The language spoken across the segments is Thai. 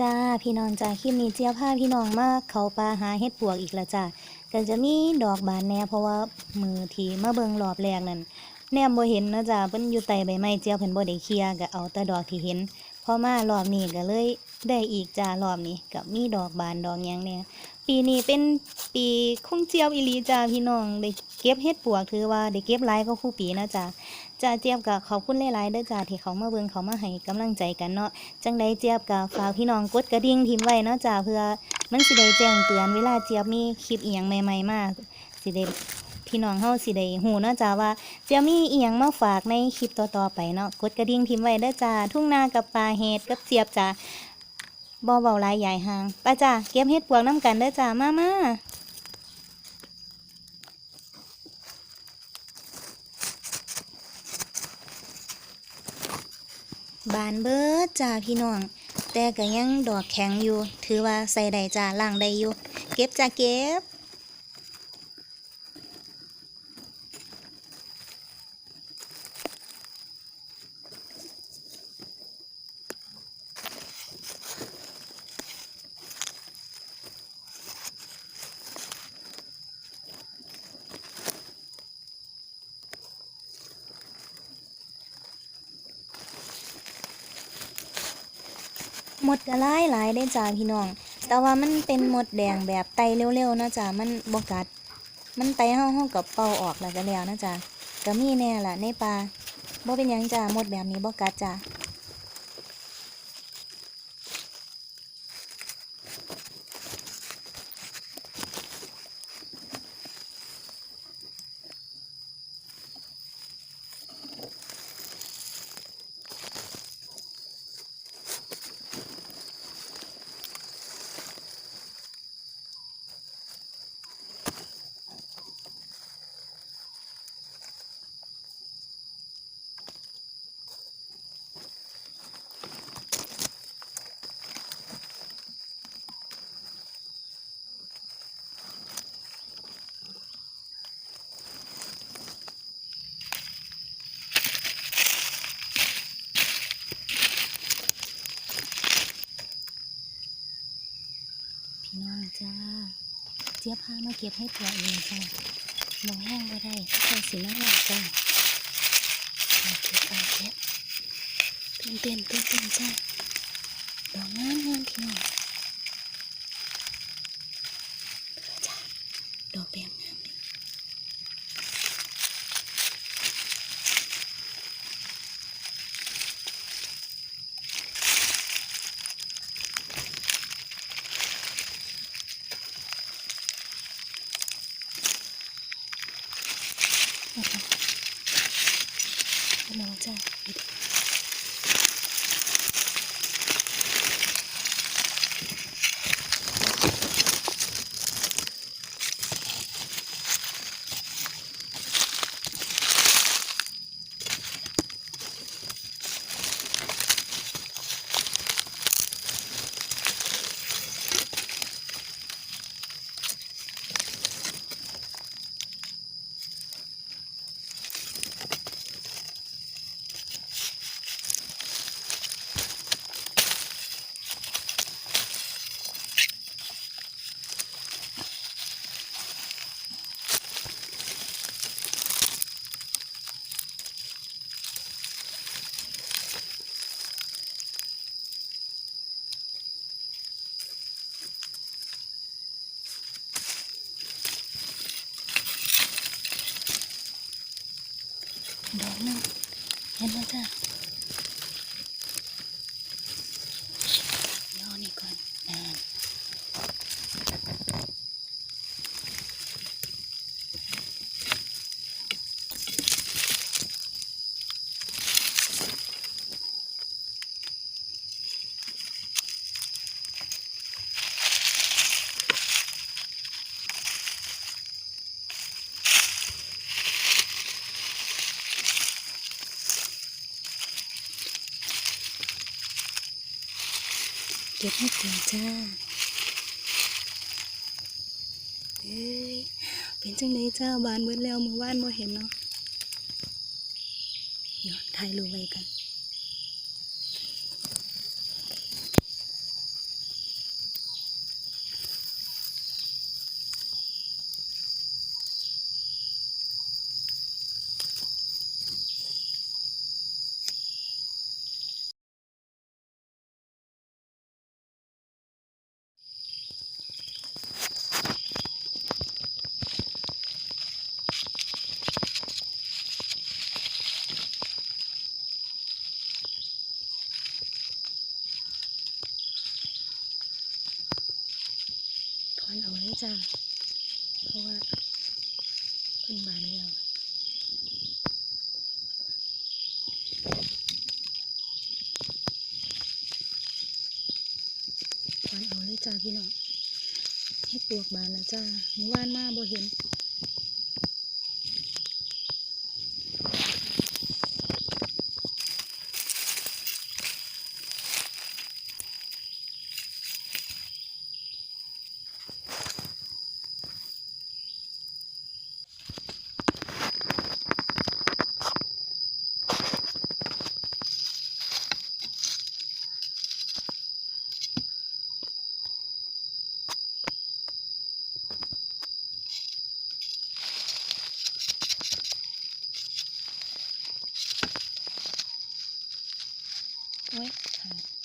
จ้าพี่น้องจ้าคลิปนี้เจียผ้าพี่น้องมากเขาปลาหาเห็ดปวกอีกละจ้าก็จะมีดอกบานแหน่เพราะว่ามือทีมาเบิ่งรอบแรกนั่นแนมบ่เห็นนะจ้าเพิ่นอยู่ใต้ใบไม้เจียเพิ่นบ่ได้เคลียก็เอาแต่ดอกที่เห็นพอมารอบนี้ก็เลยได้อีกจ้ารอบนี้ก็มีดอกบานดอกยังเนี่ย ปีนี้เป็นปีคุ้งเจียวอีหลีจ้าพี่น้องได้เก็บเฮ็ดปวกถือว่าได้เก็บหลายก็คู่ปีนะจ้าจ้าเจี๊ยบก็ขอบคุณหลายๆเด้อจ้าที่เขามาเบิ่งเขามาให้กำลังใจกันเนาะจังใดเจี๊ยบกับฝากพี่น้องกดกระดิ่งทิมไว้เนาะจ้าเพื่อมันสิได้แจ้งเตือนเวลาเจี๊ยบมีคลิปอีหยังใหม่ๆมาสิได้พี่น้องเฮาสิได้ฮู้เนาะจ้าว่าเจี๊ยบมีอีหยังมาฝากในคลิปต่อๆไปเนาะกดกระดิ่งทิมไว้เด้อจ้าทุ่งนากับปลาเฮ็ดกับเจี๊ยบจ้า บ่เบาลายใหญ่ห่างไป้าจ้าเก็บเห็ดปวกน้ำกันเด้อจ้ามามาบานเบิดจ้าพี่น้อง แต่ก็ยังดอกแข็งอยู่ ถือว่าใส่ได้จ้าล่างได้อยู่ เก็บจ้าเก็บ หมดก็หลายหลาย ได้จ้าพี่น้อง แต่ว่ามันเป็นหมดแดงแบบไตเร็วๆนะจ้ามันบกัด มันไตเฮาเฮากับเป่าออกแล้วก็แล้วนะจ้าก็มีแน่ล่ะในปลาบ่เป็นยังจ้าหมดแบบนี้บ่กัดจ้า พี่น้องจ้า เจี๊ยบพามาเก็บให้ตัวเองจ้ะมองแห้งก็ได้ใส่สีน้ำหลักจ้ะเอาเก็บเอาเก็บเป็นเป็นเป็นเป็นจ้ะดอกงามงามที่น้องจ้ะดอกแบบงาม ดอกหนึงเห็นไหมจ้าเดี๋ยวเอานี่ก่อนอ่า เก็บให้เต็มจ้าเอ้ยเป็นจังไดจ้าบานเบิดแล้วมือว่านบ่เห็นเนาะเดี๋ยวถ่ายรูปไว้กัน อนเอาเลยจ้า เพราะว่าขึ้นบานแล้ว ถอนเอาเลยจ้าพี่น้องให้ปลวกบานแล้วจ้าเมื่อวานมาบ่เห็น โอ้ยขาด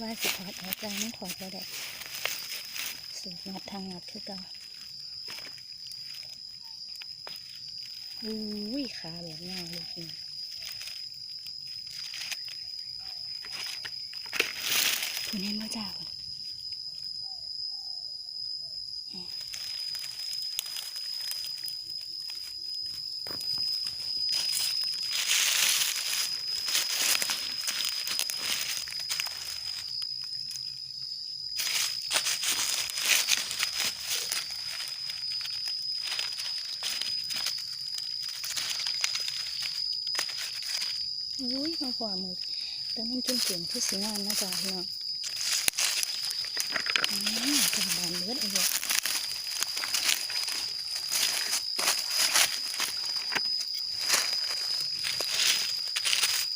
ว่าสิถอดออกจากมันถอดบ่ได้สูตรงัดทางงัดคือเก่าอุ้ยขาแบบยาวเลยจริงคุณเห็นว่าจ้าพุ่น มาขวามือแต่มันจนเปลี่ยนที่สีงามนะจ๊ะเนาะอืมจังบานเลือดเอาเลย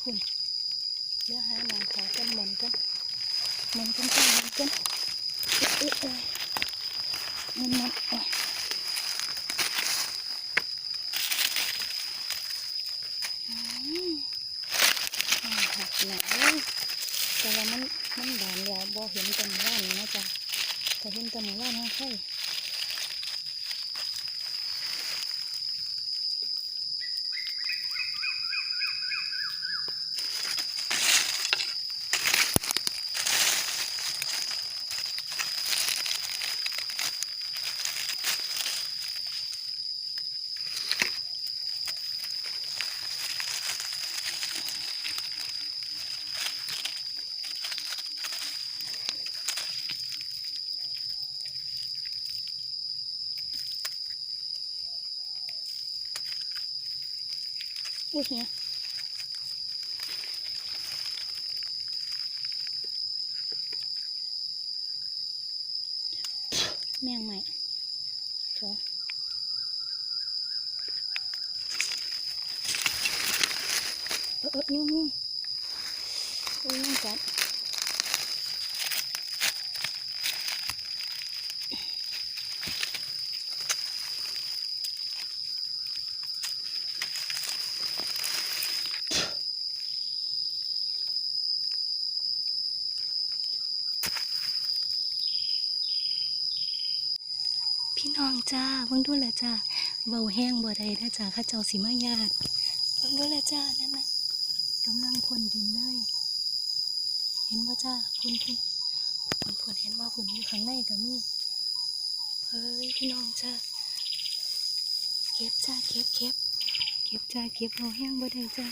คุณเดี๋ยวหาหมองขากันหมอนกันหมอนกันจ้าหมอนกันเอ๊ะเอ๊ะเอ๊ะมันมันโอ้ยอืม อ่าหักห นาแต่ว่ามันมันบานแล้วบ่เห็นแตหมู่บ้านนี้นะจ๊ะแต่เห็นแต่หมู่บ้านห้องไข่ อุ้ยเนี่ยแมงใหม่โถเออเออยุ่งยุ่งอุ้ยยุ่งกัด พี่ น้องจ้าเบิ่งดูแลจ้าเบาแห้งบ่ได้นะจ้าข้าเจ้าสิมาญาติเบิ่งดูแลจ้านั่นน่ะกำลังพ่นดินเลย เห็นว่าจ้าพุ่นพุ่นพุ่นพุ่นเห็นว่าพุ่นอยู่ข้างในก็มีเฮ้ยพี่น้องจ้าเก็บจ้าเก็บเก็บเก็บจ้าเก็บเบาแห้งบ่ได้จ้า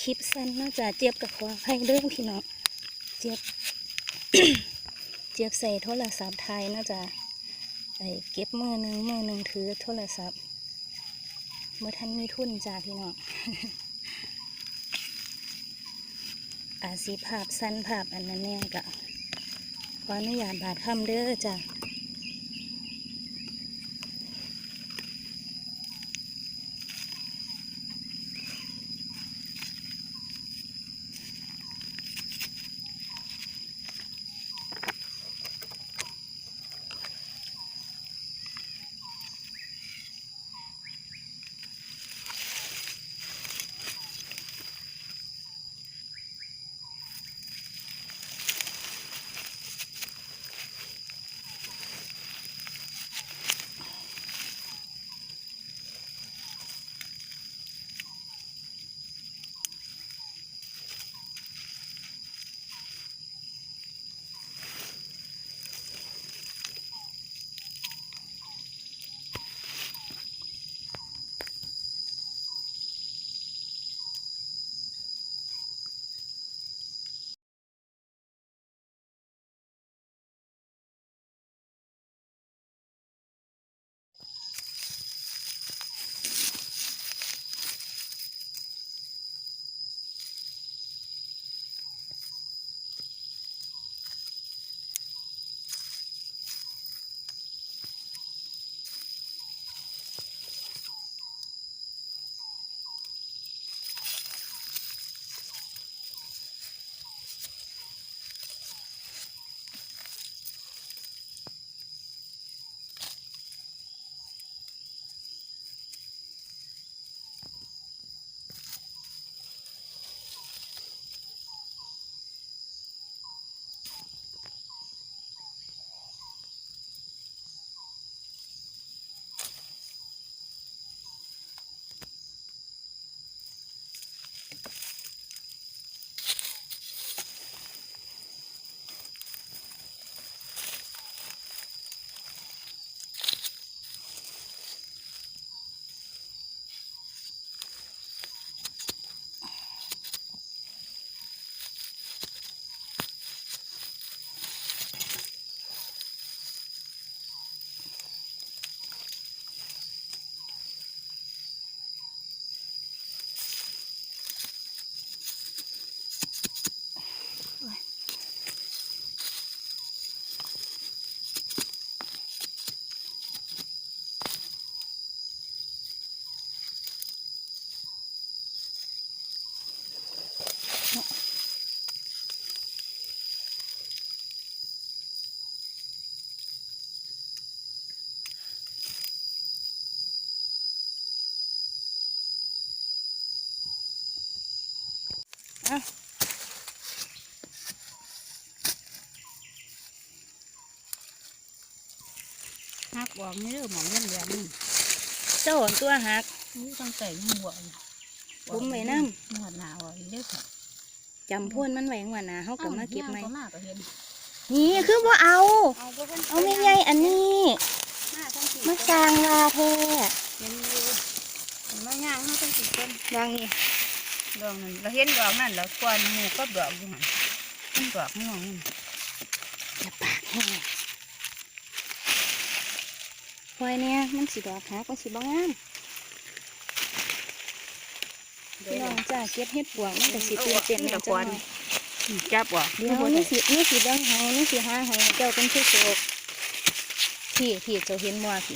คลิป สั้นนอกจากเจี๊ยบกับขอให้เรื่องพี่น้องเจี๊ยบเจี๊ยบใส่โทรศัพท์ไทยนอกจากไอ้เก็บมือหนึ่งมือหนึ่งถือโทรศัพท์เมื่อท่านมีทุนจ้าพี่น้องอาสีภาพสั้นภาพอันนั้นเนี่ยกะขออนุญาตบาดคำเด้อจ้ะ อะหักออกนี่เด้อหมองเงินเหลืองนี่เจ้าของตัวหักนี่ต้องใส่ยังบวกอยู่บุ้มไว้น้หนวดหนาวอะเด้อค่ะจำพ่นมันไว้ข้างว่าหนาเฮากับมาเก็บไหมก็มากก็เห็นนี่คือว่าเอา เอาบ่พิ่นเอาไม่ใหญ่อันนี้มาทั้งสี่มาสร้างลาแท้เห็นอยู่เห็นมาย่างเขาทั้งสี่คนอย่างนี้ ดอกนั้นเราเห็นดอกนั่นแล้วกวนหมูก็ดอกอยู่หันมันดอกม่วงนี่อย่าปากแห้งพลอยเนี่ยมันสีดอกหักมันสีบ้งามพี่น้องจ้าเก็บเห็ดปวกมันก็สิตื่นเต้นแน่จังหน่อยจับออกเดี๋ยวนี่สินี่สิแบ่งให้นี่สิหาให้เจ้าเป็นผู้โชคพี่พี่เจ้าเห็นมัวสิ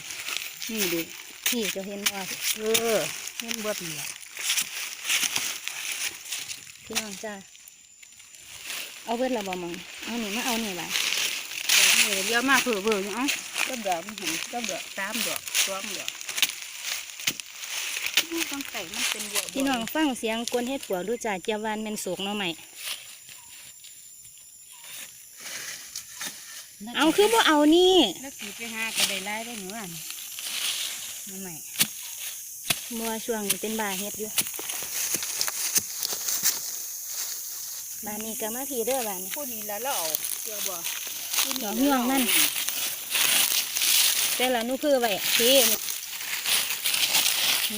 นี่ดิพี่เจ้าเห็นมัวสิเออเห็นเบิดนี่ล่ะ พี่น้องจ้าเอาเบิดละบ่มังเอานี่มาเอานี่ล่ะเออเดี๋ยวมาเผื่อเบื่ออยู่เอ้าก็ดอกมันเห็นก็ดอกสามดอกสองดอกนี่ต้องใส่มันเป็นบัวพี่น้องฟังเสียงกวนเฮ็ดปวกดูจ้าเจียวหวานแม่นโศกเนาะใหม่เอาคือบ่เอานี่แล้วสีไปหาก็ได้ไล่ได้หนูอะนั่นใหม่มัวช่วงนี้เป็นบาเฮ็ดอยู่ บานนี้ก็มาทีเด้อบานนี้พูดนี้แล้วเราเอาเกี่ยวบ่ดอกม่วงนั่นแต่ละหนูคือไว้พี่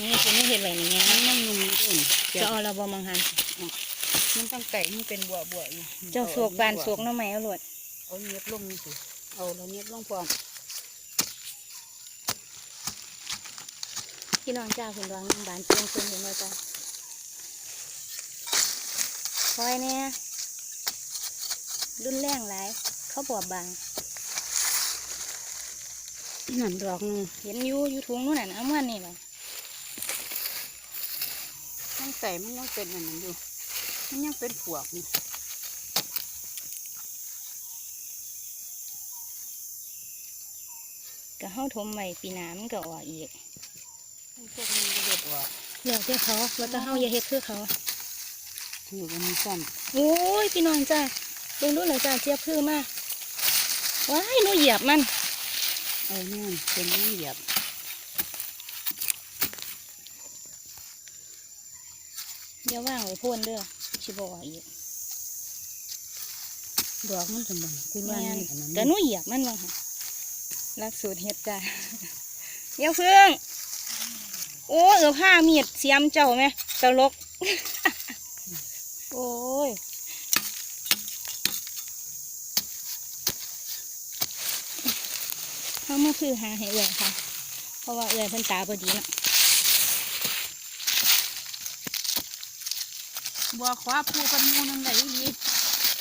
นี่คือไม่เห็ดไว้นี่ไงมันยังนุ่มอยู่ต้นจะเอาเราบ่มังหันมันตั้งไก่มันเป็นบัวบัวอยู่เจ้าสวกบานสวกหน้ำไม้เอาโลดเอาเนียบลงนี่สิเอาแล้วเนียบลงพร้อมพี่น้องจ้าคุณดวงยังบานเตียงคืนอยู่เลยจ้า คอยเนี่ยรุนแรงหลายเขาบอบบางนั่นดอกหนึงเห็นอยู่อยู่ถุงนู่นน่ะเอามานี่เลยตั้งไก่มันยังเป็นอันนั้นอยู่มันยังเป็นปวกนี่ก็เฮาทมไว้ปีหน้ามันก็ออกอีกมันพวกนี้ก็เด็ดออกเลือกเจ้าเขาแล้วก็เฮาอย่าเฮ็ดคือเขา อยู่กันมีสั้นโอ้ยพี่น้องจ้าเบิ่งดูเลยจ้าเจี๊ยบคือมากว้ายหนูเหยียบมันเออนี่เป็นนี่เหยียบอย่าว่างไว้พ่นเด้อสิบออกอีกดอกมันจะมันคุณว่าแม่นนี่อันนั้นแต่หนูเหยียบมันบ้างค่ะรักสูตรเฮ็ดจ้าเดี๋ยวเพิ่งโอ้เออผ้ามีดเสียมเจ้าไหมตลก โอ้ยเขามาคือหาให้เอื่อยค่ะ เพราะว่าเอื่อยเพิ่นตาพอดีเนาะบัวขวาปูกันหมูนึงได้อีหลี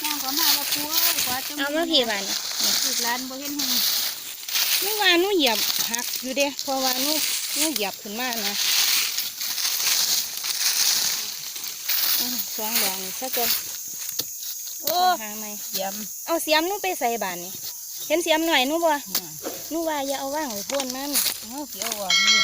ย่างขวามาว่าปูเอ้ยขวาจังเอามาพี่บานลูกหลานบ่เห็นหงหนูว่าหนูเหยียบหักอยู่เด้เพราะว่าหนูหนูเหยียบขึ้นมานะอื้อ สองดอกนี่ซะจนโอ้หาไหมเสียมเอาเสียมนูไปใส่บานนี่เห็นเสียมหน่อยนูบ่น่หนูว่าอย่าเอาว่างไว้พ่นมันเอาเกี่ยวว่านี่